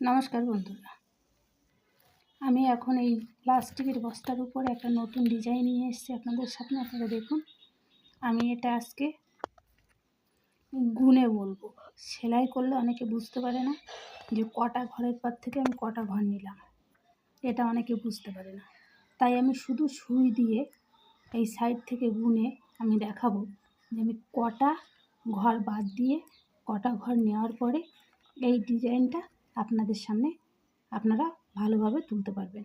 নমস্কার বন্ধুরা। আমি এখন এই প্লাস্টিকের বস্তার উপর একটা নতুন ডিজাইন নিয়ে এসেছি আপনাদের সামনে। আপনারা দেখুন, আমি এটা আজকে গুনে বলব। সেলাই করলে অনেকে বুঝতে পারে না যে কটা ঘরের পর থেকে আমি কটা ঘর নিলাম। এটা অনেকে বুঝতে পারে না। তাই আমি শুধু সুই দিয়ে এই সাইড থেকে গুনে আমি দেখাবো যে আমি কটা ঘর বাদ দিয়ে কটা ঘর নেওয়ার পরে এই ডিজাইনটা আপনাদের সামনে আপনারা ভালোভাবে তুলতে পারবেন।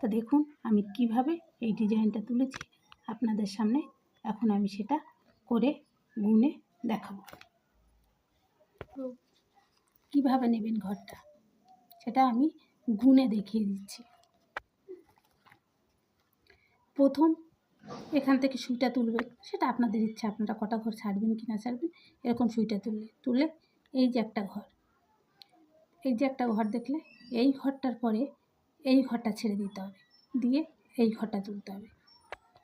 তো দেখুন, আমি কীভাবে এই ডিজাইনটা তুলেছি। আপনাদের সামনে এখন আমি সেটা করে গুনে দেখাবো। তো কীভাবে নেবেন ঘরটা? সেটা আমি গুনে দেখিয়ে দিচ্ছি। প্রথম এখান থেকে সুইটা তুলবেন। সেটা আপনাদের ইচ্ছা, আপনারা কটা ঘর ছাড়বেন কি না ছাড়বেন, এরকম সুইটা তুললে, তুলে এই যে একটা ঘর। এই যে একটা ঘর দেখলে, এই ঘরটার পরে এই ঘরটা ছেড়ে দিতে হবে। দিয়ে এই ঘরটা তুলতে হবে।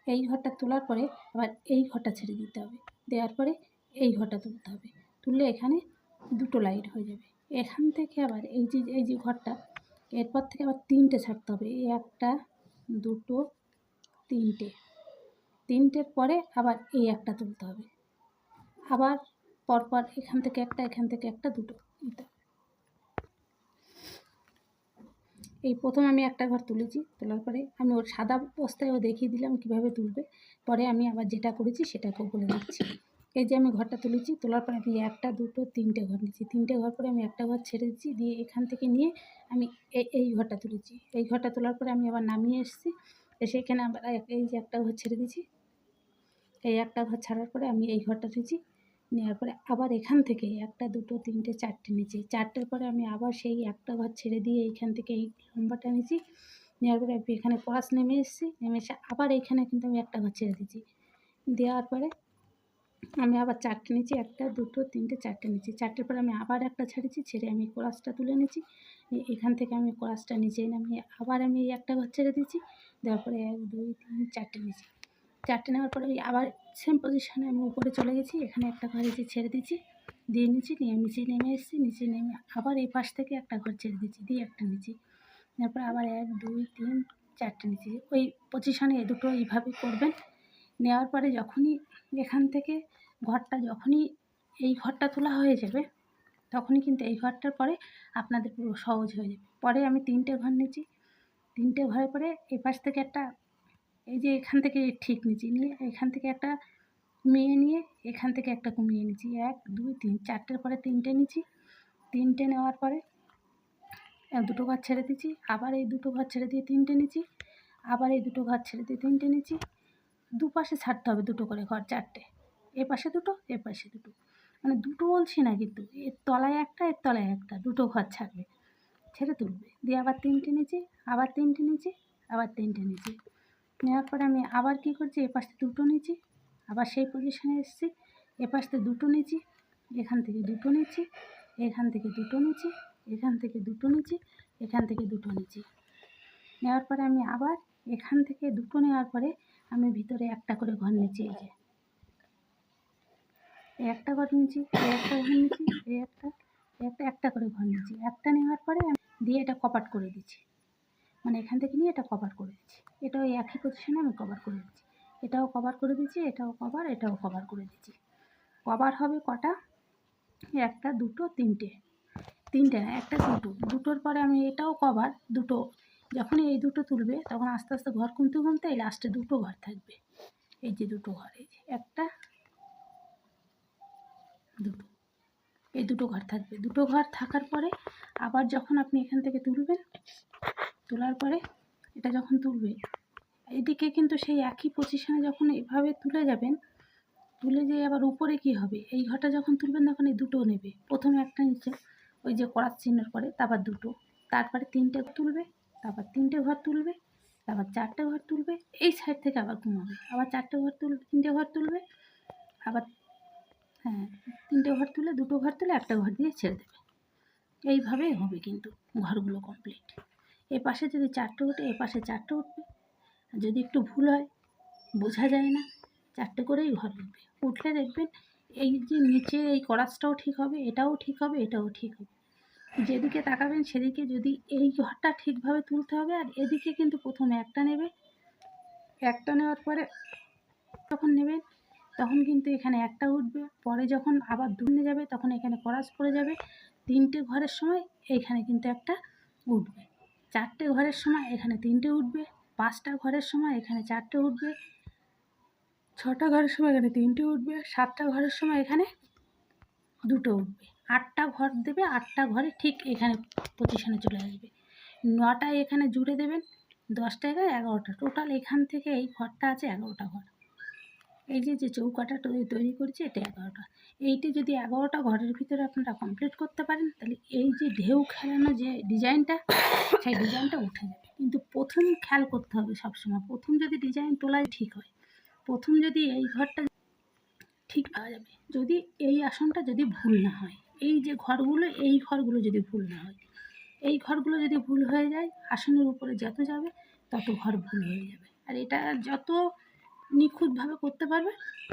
এই ঘরটা তোলার পরে আবার এই ঘরটা ছেড়ে দিতে হবে। দেওয়ার পরে এই ঘরটা তুলতে হবে। তুললে এখানে দুটো লাইট হয়ে যাবে। এখান থেকে আবার এই যে এই যে ঘরটা, এরপর থেকে আবার তিনটে ছাড়তে হবে। এই একটা, দুটো, তিনটে। তিনটের পরে আবার এই একটা তুলতে হবে। আবার পরপর এখান থেকে একটা, এখান থেকে একটা, দুটো। দিতে হবে এই প্রথম আমি একটা ঘর তুলেছি, তোলার পরে আমি ওর সাদা বস্তায়ও দেখিয়ে দিলাম কীভাবে তুলবে। পরে আমি আবার যেটা করেছি সেটাকেও বলে দিচ্ছি এই যে আমি ঘরটা তুলেছি, তোলার পরে আমি একটা, দুটো, তিনটে ঘর নিয়েছি। তিনটে ঘর পরে আমি একটা ঘর ছেড়ে দিচ্ছি দিয়ে এখান থেকে নিয়ে আমি এই এই ঘরটা তুলেছি। এই ঘরটা তোলার পরে আমি আবার নামিয়ে এসেছি। এসে এখানে আবার এই যে একটা ঘর ছেড়ে দিয়েছি। এই একটা ঘর ছাড়ার পরে আমি এই ঘরটা তুলেছি। নেওয়ার পরে আবার এখান থেকে একটা দুটো, তিনটে, চারটে নিয়েছি। চারটের পরে আমি আবার সেই একটা ঘর ছেড়ে দিয়ে এইখান থেকে এই লম্বাটা নিয়েছি। নেওয়ার পরে আমি এখানে পলাশ নেমে এসেছি। নেমে এসে আবার এইখানে কিন্তু আমি একটা ঘর ছেড়ে দিয়েছি। দেওয়ার পরে আমি আবার চারটে নিয়েছি, একটা, দুটো, তিনটে, চারটে নিয়েছি। চারটের পরে আমি আবার একটা ছেড়েছি, ছেড়ে আমি কোরাসটা তুলে নিয়েছি। এখান থেকে আমি কোরাসটা নিচে নামিয়ে আবার আমি একটা ঘর ছেড়ে দিয়েছি। দেওয়ার পরে এক, দুই, তিন, চারটে নিয়েছি। চারটে নেওয়ার পরে আবার সেম পজিশানে আমি উপরে চলে গেছি। এখানে একটা ঘর এসে ছেড়ে দিয়েছি, দিয়ে নিচে নিয়ে, নিচে নেমে এসেছি, নিচে নেমে আবার এই পাশ থেকে একটা ঘর ছেড়ে দিয়েছি, দিয়ে একটা নিচে। তারপর আবার এক, দুই, তিন, চারটে নিচে। ওই পজিশানে এ দুটো এইভাবে করবেন। নেওয়ার পরে যখনই এখান থেকে ঘরটা যখনই এই ঘরটা তোলা হয়ে যাবে, তখনই কিন্তু এই ঘরটার পরে আপনাদের পুরো সহজ হয়ে যাবে। পরে আমি তিনটে ঘর নিয়েছি। তিনটে ঘরের পরে এই পাশ থেকে একটা এই যে এখান থেকে ঠিক নিচে নিয়ে, এখান থেকে একটা কমিয়ে নিয়ে, এখান থেকে একটা কমিয়ে নিয়েছি এক, দুই, তিন, চারটের পরে তিনটে নিয়েছি তিনটে নেওয়ার পরে দুটো ঘর ছেড়ে দিয়েছি আবার এই দুটো ঘর ছেড়ে দিয়ে তিনটে নিয়েছি আবার এই দুটো ঘর ছেড়ে দিয়ে তিনটে নিয়েছি দুপাশে ছাড়তে হবে দুটো করে ঘর, চারটে। এ পাশে দুটো, এ পাশে দুটো। মানে দুটো বলছি না কিন্তু, এর তলায় একটা, এর তলায় একটা, দুটো ঘর ছাড়বে। ছেড়ে তুলবে। দিয়ে আবার তিনটে নিচে আবার তিনটে নিচে আবার তিনটে নিচে নেওয়ার পরে আমি আবার কী করছি এ পাশে দুটো নিচে আবার সেই পজিশনে এসেছি এ পাশে দুটো নিচে এখান থেকে দুটো নিচে এখান থেকে দুটো নিচে এখান থেকে দুটো নিচে এখান থেকে দুটো নিচে নেওয়ার পরে আমি আবার এখান থেকে দুটো নেওয়ার পরে আমি ভিতরে একটা করে ঘর নিচে এই যে। একটা ঘর এই একটা ঘর নিয়েছি একটা একটা একটা করে ঘর নিয়েছি। একটা নেওয়ার পরে দিয়ে এটা কপাট করে দিচ্ছি। মানে এখান থেকে নিয়ে এটা কভার করে দিচ্ছি। এটাও একই পজিশনে আমি কভার করে দিচ্ছি। এটাও কভার করে দিচ্ছি, এটাও কভার এটাও কভার করে দিচ্ছি। কভার হবে কটা? একটা, দুটো, তিনটে। তিনটে না, একটা, দুটো। দুটোর পরে আমি এটাও কভার দুটো। যখনই এই দুটো তুলবে, তখন আস্তে আস্তে ঘর কমতে কমতে এই লাস্টে দুটো ঘর থাকবে। এই যে দুটো ঘর, এই যে একটা, দুটো। এই দুটো ঘর থাকবে। দুটো ঘর থাকার পরে আবার যখন আপনি এখান থেকে তুলবেন তোলার পরে এটা যখন তুলবে এদিকে কিন্তু সেই একই পজিশনে যখন এভাবে তুলে যাবেন, তুলে যেয়ে আবার উপরে কি হবে? এই ঘরটা যখন তুলবেন তখন এই দুটো নেবে। প্রথমে একটা নিচে, ওই যে করার চিহ্নের পরে, তারপর দুটো। তারপরে তিনটে তুলবে, তারপর তিনটে ঘর তুলবে, তারপর চারটে ঘর তুলবে, এই সাইড থেকে আবার ঘুমাবে। আবার চারটে ঘর তুল, তিনটে ঘর তুলবে, আবার হ্যাঁ তিনটে ঘর তুলে, দুটো ঘর তুলে একটা ঘর দিয়ে ছেড়ে দেবে। এইভাবেই হবে কিন্তু ঘরগুলো কমপ্লিট এ পাশে যদি চারটে ওঠে এ পাশে চারটে উঠবে। আর যদি একটু ভুল হয়, বোঝা যায় না, চারটে করেই ঘর উঠবে। উঠলে দেখবেন এই যে নিচে এই করাসটাও ঠিক হবে, এটাও ঠিক হবে, এটাও ঠিক হবে। যেদিকে তাকাবেন, সেদিকে যদি এই ঘরটা ঠিকভাবে তুলতে হবে, আর এদিকে কিন্তু প্রথমে একটা নেবে। একটা নেওয়ার পরে যখন নেবেন, তখন কিন্তু এখানে একটা উঠবে। পরে যখন আবার দুনে যাবে, তখন এখানে করাস পড়ে যাবে। তিনটে ঘরের সময় এইখানে কিন্তু একটা উঠবে। চারটে ঘরের সময় এখানে তিনটে উঠবে, পাঁচটা ঘরের সময় এখানে চারটে উঠবে, ছটা ঘরের সময় এখানে তিনটে উঠবে, সাতটা ঘরের সময় এখানে দুটো উঠবে। আটটা ঘর দেবে, আটটা ঘরে ঠিক এখানে পজিশনে চলে আসবে। নটায় এখানে জুড়ে দেবেন, দশটা এগারো এগারোটা, টোটাল এখান থেকে এই ঘরটা আছে এগারোটা ঘর। এই যে যে চৌকাটা তৈরি করেছি, এটা এগারোটা। এইটি যদি এগারোটা ঘরের ভিতরে আপনারা কমপ্লিট করতে পারেন, তাহলে এই যে ঢেউ খেলানো যে ডিজাইনটা, সেই ডিজাইনটা উঠে যাবে। কিন্তু প্রথম খেয়াল করতে হবে সবসময়, প্রথম যদি ডিজাইন তোলাই ঠিক হয়, প্রথম যদি এই ঘরটা ঠিক পাওয়া যাবে, যদি এই আসনটা যদি ভুল না হয়, এই যে ঘরগুলো, এই ঘরগুলো যদি ভুল না হয়, এই ঘরগুলো যদি ভুল হয়ে যায়, আসনের উপরে যত যাবে, তত ঘর ভুল হয়ে যাবে। আর এটা যত নিখুঁতভাবে করতে পারবে,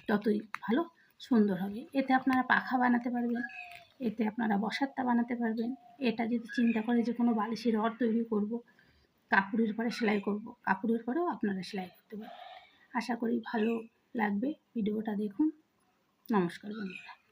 ততই ভালো, সুন্দর হবে। এতে আপনারা পাখা বানাতে পারবেন, এতে আপনারা বসাত্তা বানাতে পারবেন। এটা যদি চিন্তা করে যে কোনো বালিশের রড তৈরি করব, কাপড়ের পরে সেলাই করব, কাপড়ের পরেও আপনারা সেলাই করতে পারবেন। আশা করি ভালো লাগবে। ভিডিওটা দেখুন। নমস্কার বন্ধুরা।